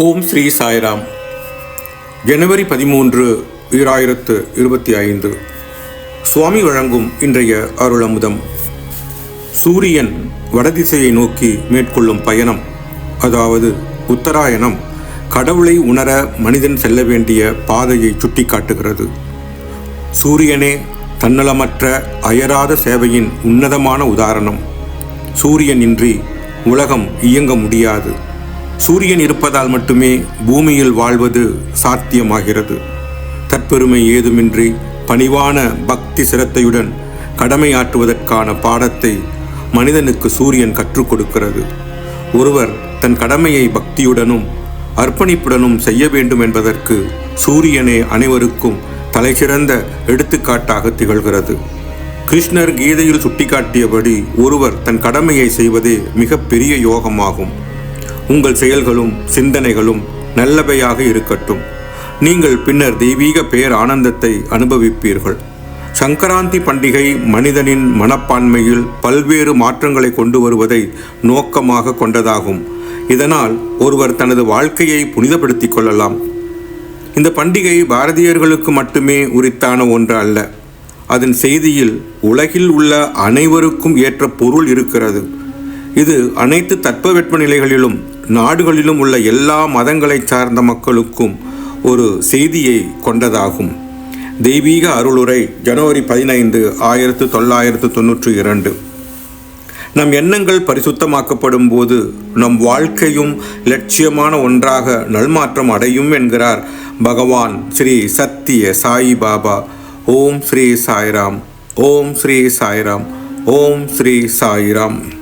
ஓம் ஸ்ரீ சாய்ராம். ஜனவரி பதிமூன்று ஈராயிரத்து இருபத்தி ஐந்து. சுவாமி வழங்கும் இன்றைய அருளமுதம். சூரியன் வடதிசையை நோக்கி மேற்கொள்ளும் பயணம் அதாவது உத்தராயணம் கடவுளை உணர மனிதன் செல்ல வேண்டிய பாதையை சுட்டிக்காட்டுகிறது. சூரியனே தன்னலமற்ற அயராத சேவையின் உன்னதமான உதாரணம். சூரியன் இன்றி உலகம் இயங்க முடியாது. சூரியன் இருப்பதால் மட்டுமே பூமியில் வாழ்வது சாத்தியமாகிறது. தற்பெருமை ஏதுமின்றி பணிவான பக்தி சிரத்தையுடன் கடமையாற்றுவதற்கான பாடத்தை மனிதனுக்கு சூரியன் கற்றுக் கொடுக்கிறது. ஒருவர் தன் கடமையை பக்தியுடனும் அர்ப்பணிப்புடனும் செய்ய வேண்டும் என்பதற்கு சூரியனே அனைவருக்கும் தலைசிறந்த எடுத்துக்காட்டாக திகழ்கிறது. கிருஷ்ணர் கீதையில் சுட்டிக்காட்டியபடி ஒருவர் தன் கடமையை செய்வதே மிகப்பெரிய யோகமாகும். உங்கள் செயல்களும் சிந்தனைகளும் நல்லவையாக இருக்கட்டும். நீங்கள் பின்னர் தெய்வீக பேர் ஆனந்தத்தை அனுபவிப்பீர்கள். சங்கராந்தி பண்டிகை மனிதனின் மனப்பான்மையில் பல்வேறு மாற்றங்களை கொண்டு வருவதை நோக்கமாக கொண்டதாகும். இதனால் ஒருவர் தனது வாழ்க்கையை புனிதப்படுத்திக் கொள்ளலாம். இந்த பண்டிகை பாரதியர்களுக்கு மட்டுமே உரித்தான ஒன்று அல்ல. அதன் செய்தியில் உலகில் உள்ள அனைவருக்கும் ஏற்ற பொருள் இருக்கிறது. இது அனைத்து தட்பவெட்ப நிலைகளிலும் நாடுகளிலும் உள்ள எல்லா மதங்களைச் சார்ந்த மக்களுக்கும் ஒரு செய்தியை கொண்டதாகும். தெய்வீக அருளுரை ஜனவரி பதினைந்து ஆயிரத்து தொள்ளாயிரத்து தொன்னூற்றி இரண்டு. நம் எண்ணங்கள் பரிசுத்தமாக்கப்படும் போது நம் வாழ்க்கையும் லட்சியமான ஒன்றாக நல்மாற்றம் அடையும் என்கிறார் பகவான் ஸ்ரீ சத்திய சாய் பாபா. ஓம் ஸ்ரீ சாய்ராம் ஓம் ஸ்ரீ சாய்ராம் ஓம் ஸ்ரீ சாய்ராம்.